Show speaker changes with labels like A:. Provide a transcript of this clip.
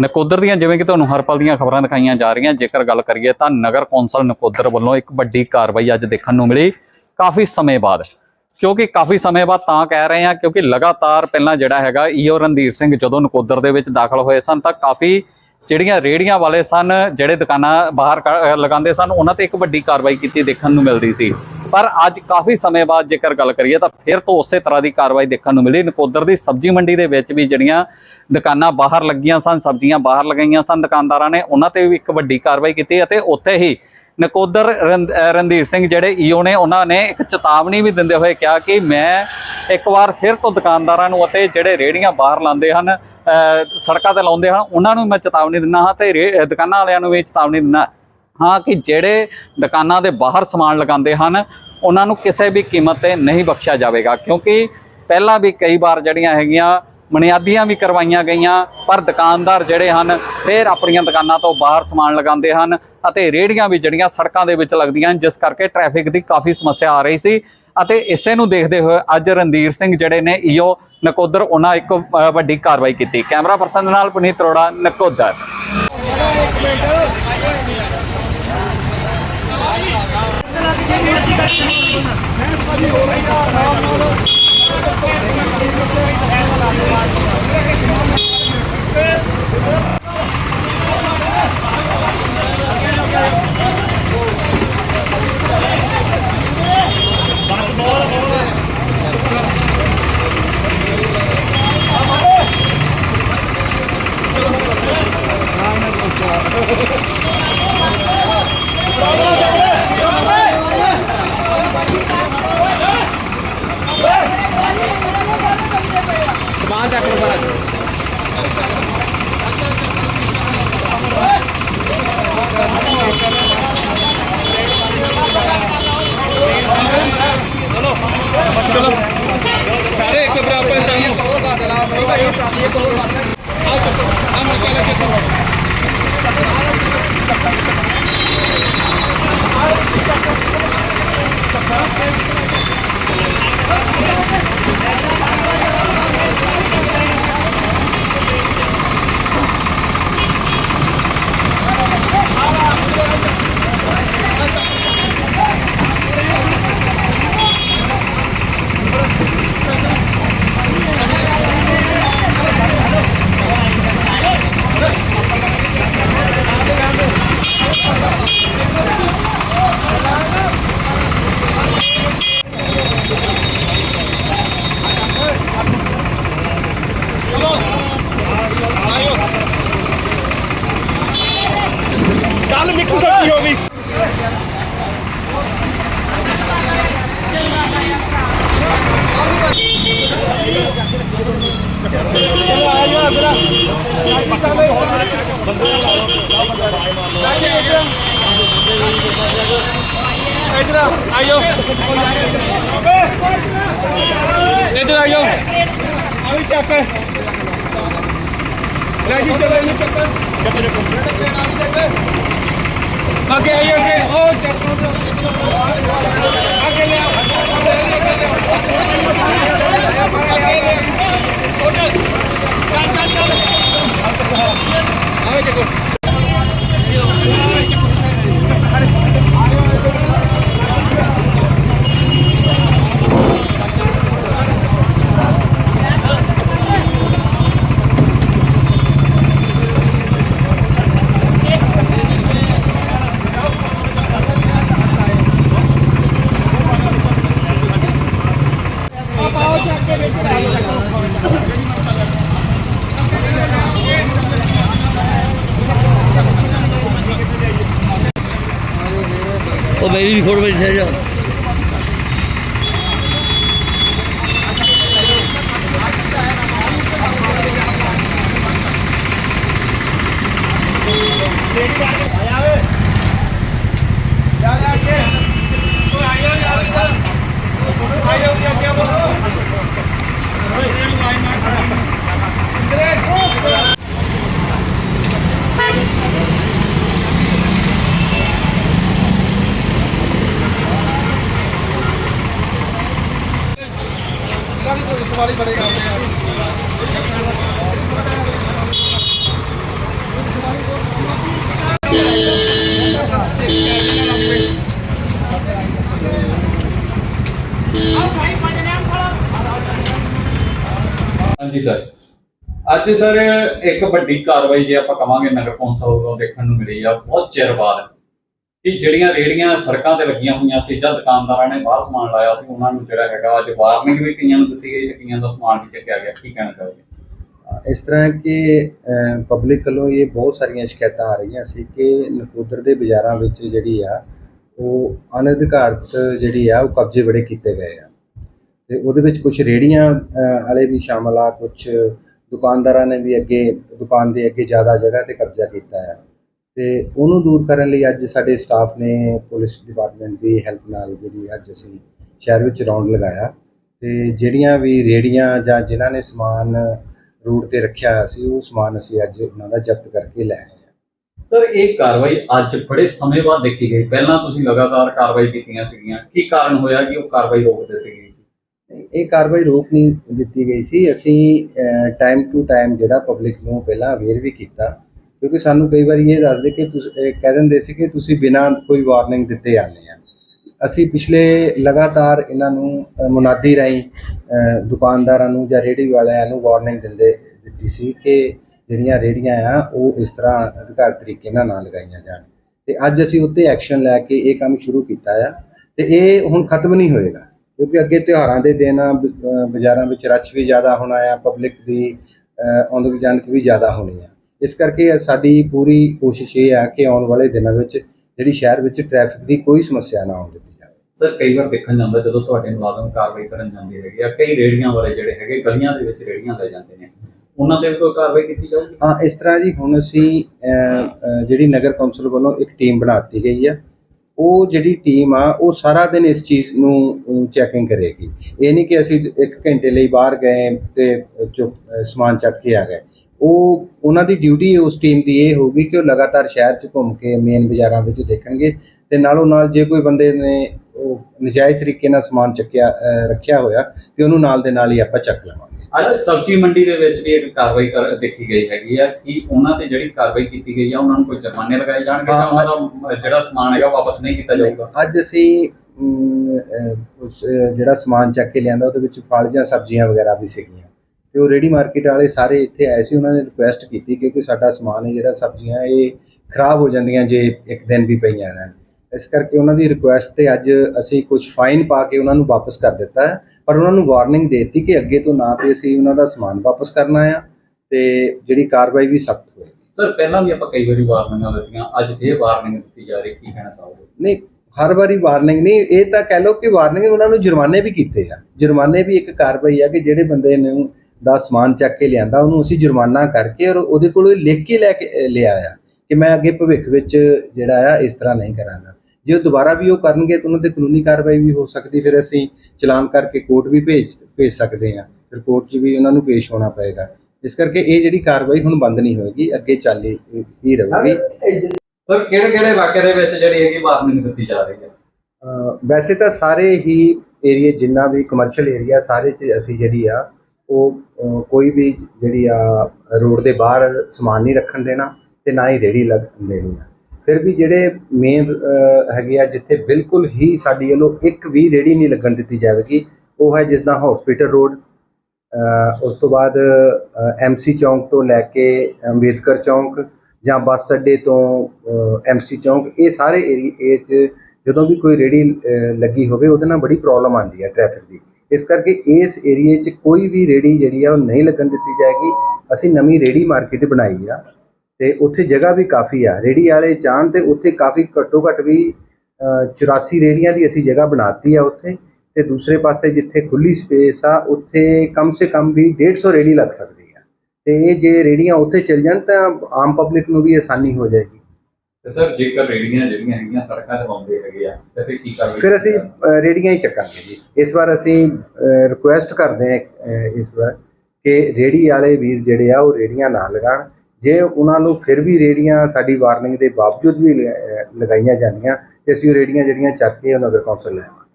A: ਨਕੋਦਰ ਦੀਆਂ ਜਿਵੇਂ ਕਿ ਤੁਹਾਨੂੰ ਹਰ ਪਲ ਦੀਆਂ ਖਬਰਾਂ ਦਿਖਾਈਆਂ ਜਾ ਰਹੀਆਂ, ਜੇਕਰ ਗੱਲ ਕਰੀਏ ਤਾਂ ਨਗਰ ਕੌਂਸਲ ਨਕੋਦਰ ਵੱਲੋਂ ਇੱਕ ਵੱਡੀ ਕਾਰਵਾਈ ਅੱਜ ਦੇਖਣ ਨੂੰ ਮਿਲੀ ਕਾਫੀ ਸਮੇਂ ਬਾਅਦ। ਕਿਉਂਕਿ ਕਾਫੀ ਸਮੇਂ ਬਾਅਦ ਤਾਂ ਕਹਿ ਰਹੇ ਹਾਂ, ਕਿਉਂਕਿ ਲਗਾਤਾਰ ਪਹਿਲਾਂ ਜਿਹੜਾ ਹੈਗਾ ਈਓ ਰਣਧੀਰ ਸਿੰਘ ਜਦੋਂ ਨਕੋਦਰ ਦੇ ਵਿੱਚ ਦਾਖਲ ਹੋਏ ਸਨ, ਤਾਂ ਕਾਫੀ ਜਿਹੜੀਆਂ ਰੇੜੀਆਂ ਵਾਲੇ ਸਨ, ਜਿਹੜੇ ਦੁਕਾਨਾਂ ਬਾਹਰ ਕ- ਲਗਾਉਂਦੇ ਸਨ, ਉਹਨਾਂ ਤੇ ਇੱਕ ਵੱਡੀ ਕਾਰਵਾਈ ਕੀਤੀ ਦੇਖਣ ਨੂੰ ਮਿਲਦੀ ਸੀ। ਪਰ ਅੱਜ ਕਾਫੀ ਸਮੇਂ ਬਾਅਦ ਜੇਕਰ ਗੱਲ ਕਰੀਏ ਤਾਂ ਫਿਰ ਤੋਂ ਉਸੇ ਤਰ੍ਹਾਂ ਦੀ ਕਾਰਵਾਈ ਦੇਖਣ ਨੂੰ ਮਿਲੀ। ਨਕੋਦਰ ਦੀ ਸਬਜ਼ੀ ਮੰਡੀ ਦੇ ਵਿੱਚ ਵੀ ਜਿਹੜੀਆਂ ਦੁਕਾਨਾਂ ਬਾਹਰ ਲੱਗੀਆਂ ਸਨ, ਸਬਜ਼ੀਆਂ ਬਾਹਰ ਲਗਾਈਆਂ ਸਨ ਦੁਕਾਨਦਾਰਾਂ ਨੇ, ਉਹਨਾਂ ਤੇ ਵੀ ਇੱਕ ਵੱਡੀ ਕਾਰਵਾਈ ਕੀਤੀ ਅਤੇ ਉੱਥੇ ਹੀ ਨਕੋਦਰ ਰਣ- ਰਣਧੀਰ ਸਿੰਘ ਜਿਹੜੇ ਈਓ ਨੇ, ਉਹਨਾਂ ਨੇ ਇੱਕ ਚੇਤਾਵਨੀ ਵੀ ਦਿੰਦੇ ਹੋਏ ਕਿਹਾ ਕਿ ਮੈਂ ਇੱਕ ਵਾਰ ਫਿਰ ਤੋਂ ਦੁਕਾਨਦਾਰਾਂ ਨੂੰ ਅਤੇ ਜਿਹੜੇ ਰੇੜੀਆਂ ਬਾਹਰ ਲਾਉਂਦੇ ਹਨ ਸੜਕਾਂ ਤੇ ਲਾਉਂਦੇ ਹਨ, ਉਹਨਾਂ ਨੂੰ ਮੈਂ ਚੇਤਾਵਨੀ ਦਿੰਦਾ ਹਾਂ ਤੇ ਰੇ- ਦੁਕਾਨਾਂ ਵਾਲਿਆਂ ਨੂੰ ਵੀ ਚੇਤਾਵਨੀ ਦਿੰਦਾ। ਹਾਂ ਕਿ ਜਿਹੜੇ ਦੁਕਾਨਾਂ ਦੇ ਬਾਹਰ ਸਮਾਨ ਲਗਾਉਂਦੇ ਹਨ ਉਹਨਾਂ ਨੂੰ ਕਿਸੇ ਵੀ ਕੀਮਤ ਤੇ ਨਹੀਂ ਬਖਸ਼ਿਆ ਜਾਵੇਗਾ। ਕਿਉਂਕਿ ਪਹਿਲਾਂ ਵੀ ਕਈ ਵਾਰ ਜਿਹੜੀਆਂ ਹੈਗੀਆਂ ਬੁਨਿਆਦੀਆਂ ਵੀ ਕਰਵਾਈਆਂ ਗਈਆਂ ਪਰ ਦੁਕਾਨਦਾਰ ਜਿਹੜੇ ਹਨ ਫਿਰ ਆਪਣੀਆਂ ਦੁਕਾਨਾਂ ਤੋਂ ਬਾਹਰ ਸਮਾਨ ਲਗਾਉਂਦੇ ਹਨ ਅਤੇ ਰੇਹੜੀਆਂ ਵੀ ਜਿਹੜੀਆਂ ਸੜਕਾਂ ਦੇ ਵਿੱਚ ਲੱਗਦੀਆਂ ਹਨ, ਜਿਸ ਕਰਕੇ ਟ੍ਰੈਫਿਕ ਦੀ ਕਾਫੀ ਸਮੱਸਿਆ ਆ ਰਹੀ ਸੀ। ਅਤੇ ਇਸੇ ਨੂੰ ਦੇਖਦੇ ਹੋਏ ਅੱਜ ਰਣਧੀਰ ਸਿੰਘ ਜਿਹੜੇ ਨੇ ਈਓ ਨਕੋਦਰ ਉਹਨਾਂ ਇੱਕ ਵੱਡੀ ਕਾਰਵਾਈ ਕੀਤੀ। ਕੈਮਰਾ ਪਰਸਨ ਦੇ ਨਾਲ ਪੁਨੀਤ ਅਰੋੜਾ ਨਕੋਦਰ।
B: ਸਮਾਨ
C: ਆਵੀ ਚੱਕ ਰਾਜੀ ਚਲੋ ਇਹਨੂੰ ਚੱਕ ਅੱਗੇ ਆਈ ਅੱਗੇ। ਉਹ ਚੱਕ ਅੱਗੇ ਲਿਆ ਚੱਲ ਚੱਲ ਚੱਲ ਆਵੇ ਚੱਕੋ
D: ਉਹ ਮੇਰੀ ਵੀ ਫੋਟੋ ਵਿੱਚ ਜਾ
A: ਹਾਂਜੀ ਸਰ ਅੱਜ ਸਰ ਇੱਕ ਵੱਡੀ ਕਾਰਵਾਈ ਜੇ ਆਪਾਂ ਕਵਾਂਗੇ ਨਗਰ ਕੌਂਸਲ ਵੱਲੋਂ ਦੇਖਣ ਨੂੰ ਮਿਲੀ ਆ, ਬਹੁਤ ਚਿਰ ਬਾਅਦ। ਕਿ ਜਿਹੜੀਆਂ ਰੇੜੀਆਂ ਸੜਕਾਂ ਤੇ ਲੱਗੀਆਂ ਹੋਈਆਂ ਸੀ, ਜਾਂ ਦੁਕਾਨਦਾਰਾਂ ਨੇ ਬਾਹਰ ਸਮਾਨ ਲਾਇਆ ਸੀ, ਉਹਨਾਂ ਨੂੰ ਜਿਹੜਾ ਹੈਗਾ ਅੱਜ ਵਾਰਨਿੰਗ ਵੀ ਕਈਆਂ ਨੂੰ ਦਿੱਤੀ ਗਈ ਤੇ ਕਈਆਂ ਦਾ ਸਮਾਨ ਵੀ ਚੱਕਿਆ ਗਿਆ। ਕੀ ਕਹਿਣਾ ਚਾਹੋਗੇ?
D: ਇਸ ਤਰ੍ਹਾਂ ਕਿ ਪਬਲਿਕ ਵੱਲੋਂ ਇਹ ਬਹੁਤ ਸਾਰੀਆਂ ਸ਼ਿਕਾਇਤਾਂ ਆ ਰਹੀਆਂ ਸੀ ਕਿ ਨਕੋਦਰ ਦੇ ਬਾਜ਼ਾਰਾਂ ਵਿੱਚ ਜਿਹੜੀ ਆ, ਉਹ ਅਨਧਿਕਾਰਤ ਜਿਹੜੀ ਆ, ਉਹ ਕਬਜ਼ੇ ਬੜੇ ਕੀਤੇ ਗਏ ਆ। ਤੇ ਉਹਦੇ ਵਿੱਚ ਕੁਝ ਰੇੜੀਆਂ ਵਾਲੇ ਵੀ ਸ਼ਾਮਲ ਆ ਕੁਝ ਦੁਕਾਨਦਾਰਾਂ ਨੇ ਵੀ ਅੱਗੇ, ਦੁਕਾਨ ਦੇ ਅੱਗੇ ਜ਼ਿਆਦਾ ਜਗ੍ਹਾ ਤੇ ਕਬਜ਼ਾ ਕੀਤਾ ਹੈ ਤੇ ਉਹਨੂੰ ਦੂਰ ਕਰਨ ਲਈ ਅੱਜ ਸਾਡੇ ਸਟਾਫ ਨੇ ਪੁਲਿਸ ਡਿਪਾਰਟਮੈਂਟ ਦੀ ਹੈਲਪ ਨਾਲ ਜਿਹੜੀ ਅੱਜ ਅਸੀਂ ਸ਼ਹਿਰ ਵਿੱਚ ਰੌਂਡ ਲਗਾਇਆ। ਤੇ ਜਿਹੜੀਆਂ ਵੀ ਰੇੜੀਆਂ ਜਾਂ ਜਿਨ੍ਹਾਂ ਨੇ ਸਮਾਨ ਰੂਟ ਤੇ ਰੱਖਿਆ ਹੋਇਆ ਸੀ ਉਹ ਸਮਾਨ ਅਸੀਂ ਅੱਜ ਉਹਨਾਂ ਦਾ ਜ਼ਬਤ ਕਰਕੇ ਲੈ ਆਏ ਹਾਂ।
A: ਸਰ ਇਹ ਕਾਰਵਾਈ ਅੱਜ ਬੜੇ ਸਮੇਂ ਬਾਅਦ ਦੇਖੀ ਗਈ। ਪਹਿਲਾਂ ਤੁਸੀਂ ਲਗਾਤਾਰ ਕਾਰਵਾਈ ਕੀਤੀਆਂ ਸੀਗੀਆਂ। ਕੀ ਕਾਰਨ ਹੋਇਆ ਕਿ ਉਹ ਕਾਰਵਾਈ ਰੋਕ ਦਿੱਤੀ ਗਈ ਸੀ?
D: ਇਹ ਕਾਰਵਾਈ ਰੋਕ ਨਹੀਂ ਦਿੱਤੀ ਗਈ ਸੀ। ਅਸੀਂ ਟਾਈਮ ਟੂ ਟਾਈਮ ਜਿਹੜਾ ਪਬਲਿਕ ਨੂੰ ਪਹਿਲਾਂ ਅਵੇਅਰ ਵੀ ਕੀਤਾ। ਕਿਉਂਕਿ ਸਾਨੂੰ ਕਈ ਵਾਰੀ ਇਹ ਦੱਸਦੇ ਕਿ ਤੁਸੀਂ ਕਹਿ ਦਿੰਦੇ ਸੀ ਕਿ ਤੁਸੀਂ ਬਿਨਾਂ ਕੋਈ ਵਾਰਨਿੰਗ ਦਿੱਤੇ ਆਨੇ ਆ। ਅਸੀਂ ਪਿਛਲੇ ਲਗਾਤਾਰ ਇਹਨਾਂ ਨੂੰ ਮੁਨਾਦੀ ਰਾਹੀਂ ਦੁਕਾਨਦਾਰਾਂ ਨੂੰ ਜਾਂ ਰੇਹੜੀ ਵਾਲਿਆਂ ਨੂੰ ਵਾਰਨਿੰਗ ਦਿੰਦੇ ਦਿੱਤੀ ਸੀ ਕਿ ਜਿਹੜੀਆਂ ਰੇਹੜੀਆਂ ਆ ਉਹ ਇਸ ਤਰ੍ਹਾਂ ਅਧਿਕਾਰ ਤਰੀਕੇ ਨਾਲ ਨਾ ਲਗਾਈਆਂ ਜਾਣ। ਤੇ ਅੱਜ ਅਸੀਂ ਉੱਤੇ ਐਕਸ਼ਨ ਲੈ ਕੇ ਇਹ ਕੰਮ ਸ਼ੁਰੂ ਕੀਤਾ ਆ ਤੇ ਇਹ ਹੁਣ ਖਤਮ ਨਹੀਂ ਹੋਏਗਾ। ਕਿਉਂਕਿ ਅੱਗੇ ਤਿਉਹਾਰਾਂ ਦੇ ਦਿਨ ਆ, ਬ- ਅ, ਬਾਜ਼ਾਰਾਂ ਵਿੱਚ ਰੱਛ ਵੀ ਜ਼ਿਆਦਾ ਹੋਣਾ ਆ ਪਬਲਿਕ ਦੀ ਅ, ਜਾਣਕ ਵੀ ਜ਼ਿਆਦਾ ਹੋਣੀ ਆ। ਇਸ ਕਰਕੇ ਸਾਡੀ ਪੂਰੀ ਕੋਸ਼ਿਸ਼ ਇਹ ਆ ਕਿ ਆਉਣ ਵਾਲੇ ਦਿਨਾਂ ਵਿੱਚ ਜਿਹੜੀ ਸ਼ਹਿਰ ਵਿੱਚ ਟ੍ਰੈਫਿਕ ਦੀ ਕੋਈ ਸਮੱਸਿਆ ਨਾ ਆਉਣ ਦਿੱਤੀ ਜਾਵੇ।
A: ਸਰ ਕਈ ਵਾਰ ਦੇਖਣ ਜਾਂਦਾ ਜਦੋਂ ਤੁਹਾਡੇ ਮੁਲਾਜ਼ਮ ਕਾਰਵਾਈ ਕਰਨ ਜਾਂਦੇ ਹੈਗੇ ਆ ਕਈ ਰੇੜੀਆਂ ਵਾਲੇ ਜਿਹੜੇ ਹੈਗੇ ਗਲੀਆਂ ਦੇ ਵਿੱਚ ਰੇੜੀਆਂ ਲੈ ਜਾਂਦੇ ਨੇ। ਉਹਨਾਂ ਤੇ ਵੀ ਕੋਈ ਕਾਰਵਾਈ ਕੀਤੀ ਜਾਊਗੀ?
D: ਹਾਂ ਇਸ ਤਰ੍ਹਾਂ ਜੀ ਹੁਣ ਅਸੀਂ ਜਿਹੜੀ ਨਗਰ ਕੌਂਸਲ ਵੱਲੋਂ ਇੱਕ ਟੀਮ ਬਣਾਤੀ ਗਈ ਆ। ਉਹ ਜਿਹੜੀ ਟੀਮ ਆ ਉਹ ਸਾਰਾ ਦਿਨ ਇਸ ਚੀਜ਼ ਨੂੰ ਚੈਕਿੰਗ ਕਰੇਗੀ। ਇਹ ਨਹੀਂ ਕਿ ਅਸੀਂ ਇੱਕ ਘੰਟੇ ਲਈ ਬਾਹਰ ਗਏ ਤੇ ਸਮਾਨ ਚੱਕ ਕੇ ਆ ਗਏ। ਉਹ ਉਹਨਾਂ ਦੀ ਡਿਊਟੀ ਉਸ ਟੀਮ ਦੀ ਇਹ ਹੋਊਗੀ ਕਿ ਉਹ ਲਗਾਤਾਰ ਸ਼ਹਿਰ 'ਚ ਘੁੰਮ ਕੇ ਮੇਨ ਬਾਜ਼ਾਰਾਂ ਵਿੱਚ ਦੇਖਣਗੇ ਤੇ ਨਾਲੋਂ ਨਾਲ ਜੇ ਕੋਈ ਬੰਦੇ ਨੇ ਉਹ ਨਜਾਇਜ਼ ਤਰੀਕੇ ਨਾਲ ਸਮਾਨ ਚੱਕਿਆ ਰੱਖਿਆ ਹੋਇਆ ਤੇ ਉਹਨੂੰ ਨਾਲ ਦੇ ਨਾਲ ਹੀ ਆਪਾਂ ਚੱਕ ਲਵਾਂਗੇ।
A: ਅੱਜ ਸਬਜ਼ੀ ਮੰਡੀ ਦੇ ਵਿੱਚ ਵੀ ਇੱਕ ਕਾਰਵਾਈ ਕਰ ਦੇਖੀ ਗਈ ਹੈਗੀ ਆ ਕਿ ਉਹਨਾਂ ਤੇ ਜਿਹੜੀ ਕਾਰਵਾਈ ਕੀਤੀ ਗਈ ਆ ਉਹਨਾਂ ਨੂੰ ਕੋਈ ਜੁਰਮਾਨੇ ਲਗਾਏ ਜਾਣਗੇ ਜਾਂ ਉਹਨਾਂ ਦਾ ਜਿਹੜਾ ਸਮਾਨ ਹੈਗਾ ਵਾਪਸ ਨਹੀਂ ਕੀਤਾ ਜਾਊਗਾ?
D: ਅੱਜ ਅਸੀਂ ਉਸ ਜਿਹੜਾ ਸਮਾਨ ਚੱਕ ਕੇ ਲਿਆਂਦਾ ਉਹਦੇ ਵਿੱਚ ਫਲ ਜਾਂ ਸਬਜ਼ੀਆਂ ਵਗੈਰਾ ਵੀ ਸੀਗੀਆਂ। ਤੇ ਉਹ ਰੇਡੀ ਮਾਰਕੀਟ ਵਾਲੇ ਸਾਰੇ ਇੱਥੇ ਆਏ ਸੀ ਉਹਨਾਂ ਨੇ ਰਿਕੁਐਸਟ ਕੀਤੀ ਕਿਉਂਕਿ ਸਾਡਾ ਸਮਾਨ ਹੈ ਜਿਹੜਾ ਸਬਜ਼ੀਆਂ ਇਹ ਖਰਾਬ ਹੋ ਜਾਂਦੀਆਂ ਜੇ ਇੱਕ ਦਿਨ ਵੀ ਪਈਆਂ ਰਹਿਣ। ਇਸ ਕਰਕੇ ਉਹਨਾਂ ਦੀ ਰਿਕੁਐਸਟ ਤੇ ਅੱਜ ਅਸੀਂ ਕੁਝ ਫਾਈਨ ਪਾ ਕੇ ਉਹਨਾਂ ਨੂੰ ਵਾਪਸ ਕਰ ਦਿੱਤਾ ਹੈ ਪਰ ਉਹਨਾਂ ਨੂੰ ਵਾਰਨਿੰਗ ਦੇ ਦਿੱਤੀ ਕਿ ਅੱਗੇ ਤੋਂ ਨਾ ਤੇ ਅਸੀਂ ਉਹਨਾਂ ਦਾ ਸਮਾਨ ਵਾਪਸ ਕਰਨਾ ਆ ਤੇ ਜਿਹੜੀ ਕਾਰਵਾਈ ਵੀ ਸਖਤ ਹੋਏਗੀ।
A: ਸਰ ਪਹਿਲਾਂ ਵੀ ਆਪਾਂ ਕਈ ਵਾਰੀ ਵਾਰਨਿੰਗਾਂ ਦਿੱਤੀਆਂ ਅੱਜ ਫੇਰ ਵਾਰਨਿੰਗ ਦਿੱਤੀ ਜਾ ਰਹੀ ਕੀ ਕਹਿਣਾ ਚਾਹੋਗੇ?
D: ਨਹੀਂ ਹਰ ਵਾਰੀ ਵਾਰਨਿੰਗ ਨਹੀਂ ਇਹ ਤਾਂ ਕਹਿ ਲਓ ਕਿ ਵਾਰਨਿੰਗ ਉਹਨਾਂ ਨੂੰ ਜੁਰਮਾਨੇ ਵੀ ਕੀਤੇ ਆ। ਜੁਰਮਾਨੇ ਵੀ ਇੱਕ ਕਾਰਵਾਈ ਆ ਕਿ ਜਿਹੜੇ ਬੰਦੇ ਨੂੰ ਦਾ ਸਮਾਨ ਚੱਕ ਕੇ ਲਿਆਂਦਾ ਉਹਨੂੰ ਅਸੀਂ ਜੁਰਮਾਨਾ ਕਰਕੇ ਔਰ ਉਹਦੇ ਕੋਲੋਂ ਲਿਖ ਕੇ ਲੈ ਕੇ ਲਿਆ ਆ ਕਿ ਮੈਂ ਅੱਗੇ ਭਵਿੱਖ ਵਿੱਚ ਜਿਹੜਾ ਆ ਇਸ ਤਰ੍ਹਾਂ ਨਹੀਂ ਕਰਾਂਗਾ। ਜੇ ਉਹ ਦੁਬਾਰਾ ਵੀ ਉਹ ਕਰਨਗੇ ਤਾਂ ਉਹਨਾਂ ਤੇ ਕਾਨੂੰਨੀ ਕਾਰਵਾਈ ਵੀ ਹੋ ਸਕਦੀ ਫਿਰ ਅਸੀਂ ਚਲਾਨ ਕਰਕੇ ਕੋਰਟ ਵੀ ਭੇਜ ਭੇਜ ਸਕਦੇ ਆ ਫਿਰ ਕੋਰਟ 'ਚ ਵੀ ਉਹਨਾਂ ਨੂੰ ਪੇਸ਼ ਹੋਣਾ ਪਏਗਾ। ਇਸ ਕਰਕੇ ਇਹ ਜਿਹੜੀ ਕਾਰਵਾਈ ਹੁਣ ਬੰਦ ਨਹੀਂ ਹੋਏਗੀ ਅੱਗੇ ਚੱਲ ਹੀ ਹੀ ਰਹੂਗੀ।
A: ਸਰ ਕਿਹੜੇ ਕਿਹੜੇ ਇਲਾਕੇ ਦੇ ਵਿੱਚ ਜਿਹੜੀ ਹੈਗੀ ਵਾਰਨਿੰਗ ਦਿੱਤੀ ਜਾ ਰਹੀ ਹੈ?
D: ਵੈਸੇ ਤਾਂ ਸਾਰੇ ਹੀ ਏਰੀਆ ਜਿੰਨਾ ਵੀ ਕਮਰਸ਼ੀਅਲ ਏਰੀਆ ਸਾਰੇ ਚ ਅਸੀਂ ਜਿਹੜੀ ਆ ਉਹ ਅਹ ਕੋਈ ਵੀ ਜਿਹੜੀ ਆ ਰੋਡ ਦੇ ਬਾਹਰ ਸਮਾਨ ਨਹੀਂ ਰੱਖਣ ਦੇਣਾ ਤੇ ਨਾ ਹੀ ਰੇੜੀ ਲੱਗ ਦੇਣੀ ਆ। ਫਿਰ ਵੀ ਜਿਹੜੇ ਮੇਨ ਹੈਗੇ ਆ ਜਿੱਥੇ ਬਿਲਕੁਲ ਹੀ ਸਾਡੀ ਵੱਲੋਂ ਇੱਕ ਵੀ ਰੇੜੀ ਨਹੀਂ ਲੱਗਣ ਦਿੱਤੀ ਜਾਵੇਗੀ ਉਹ ਹੈ ਜਿਸ ਦਾ ਹਸਪੀਟਲ ਰੋਡ ਅਹ ਉਸ ਤੋਂ ਬਾਅਦ ਐਮਸੀ ਚੌਂਕ ਤੋਂ ਲੈ ਕੇ ਅੰਬੇਦਕਰ ਚੌਂਕ ਜਾਂ ਬੱਸ ਅੱਡੇ ਤੋਂ ਐਮਸੀ ਚੌਂਕ ਇਹ ਸਾਰੇ ਏਰੀਏ 'ਚ ਜਦੋਂ ਵੀ ਕੋਈ ਰੇੜੀ ਅਹ, ਲੱਗੀ ਹੋਵੇ ਉਹਦੇ ਨਾਲ ਬੜੀ ਪ੍ਰੋਬਲਮ ਆਉਂਦੀ ਹੈ ਟ੍ਰੈਫਿਕ ਦੀ। ਇਸ ਕਰਕੇ ਇਸ ਏਰੀਏ 'ਚ ਕੋਈ ਵੀ ਰੇੜੀ ਜਿਹੜੀ ਆ ਉਹ ਨਹੀਂ ਲੱਗਣ ਦਿੱਤੀ ਜਾਏਗੀ। ਅਸੀਂ ਨਵੀਂ ਰੇੜੀ ਮਾਰਕੀਟ ਬਣਾਈ ਆ ਤੇ ਉੱਥੇ ਜਗ੍ਹਾ ਵੀ ਕਾਫੀ ਆ। ਰੇੜੀ ਵਾਲੇ ਚਾਹਣ ਤੇ ਉੱਥੇ ਕਾਫੀ ਘੱਟੋ ਘੱਟ ਵੀ ਅਹ, 84 ਰੇੜੀਆਂ ਦੀ ਅਸੀਂ ਜਗ੍ਹਾ ਬਣਾਤੀ ਆ ਉੱਥੇ ਤੇ ਦੂਸਰੇ ਪਾਸੇ ਜਿੱਥੇ ਖੁੱਲੀ ਸਪੇਸ ਆ ਉੱਥੇ ਕਮ ਸੇ ਕਮ ਵੀ 150 ਰੇੜੀ ਲੱਗ ਸਕਦੀ ਆ। ਤੇ ਇਹ ਜੇ ਰੇੜੀਆਂ ਉੱਥੇ ਚੱਲ ਜਾਣ ਤਾਂ ਆਮ ਪਬਲਿਕ ਨੂੰ ਵੀ ਆਸਾਨੀ ਹੋ ਜਾਏਗੀ।
A: ਤੇ ਸਰ ਜੇਕਰ ਰੇੜੀਆਂ ਜਿਹੜੀਆਂ ਹੈਗੀਆਂ ਸੜਕਾਂ ਤੇ ਲਾਉਂਦੇ ਹੈਗੇ ਆ ਤੇ ਫਿਰ ਕੀ ਕਾਰਵਾਈ
D: ਫਿਰ ਅਸੀਂ ਅ, ਰੇੜੀਆਂ ਹੀ ਚੱਕਾਂਗੇ ਜੀ। ਇਸ ਵਾਰ ਅਸੀਂ ਰਿਕੁਐਸਟ ਕਰਦੇ ਹਾਂ ਅ, ਇਸ ਵਾਰ ਕਿ ਰੇੜੀ ਵਾਲੇ ਵੀਰ ਜਿਹੜੇ ਆ ਉਹ ਰੇੜੀਆਂ ਨਾ ਲਗਾਣ। ਜੇ ਉਹਨਾਂ ਨੂੰ ਫਿਰ ਵੀ ਰੇੜੀਆਂ ਸਾਡੀ ਵਾਰਨਿੰਗ ਦੇ ਬਾਵਜੂਦ ਵੀ ਲ- ਅ, ਲਗਾਈਆਂ ਜਾਂਦੀਆਂ ਤੇ ਅਸੀਂ ਉਹ ਰੇੜੀਆਂ ਜਿਹੜੀਆਂ ਚੱਕ ਕੇ ਉਹ ਨਗਰ ਕੌਂਸਲ ਲੈ ਆਵਾਂਗੇ।